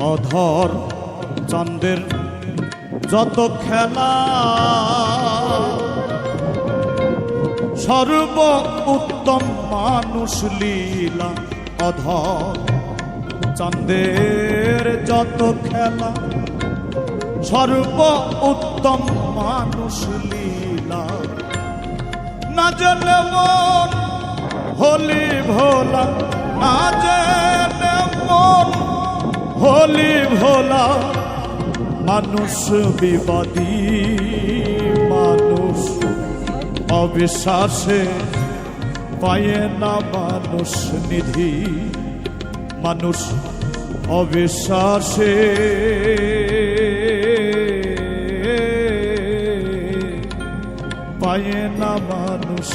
অধর চন্দ্রের যত খেলা। সর্ব উত্তম মানুষ লীলা অধর চন্দ্রের যত খেলা। সর্ব উত্তম মানুষ লীলা। না মন হলি ভোলা। হলি ভোলা, মানুষ বিবাদী, মানুষ অবিশ্বাসে পায়ে না মানুষ নিধি, মানুষ অবিশ্বাসে। পায়ে না মানুষ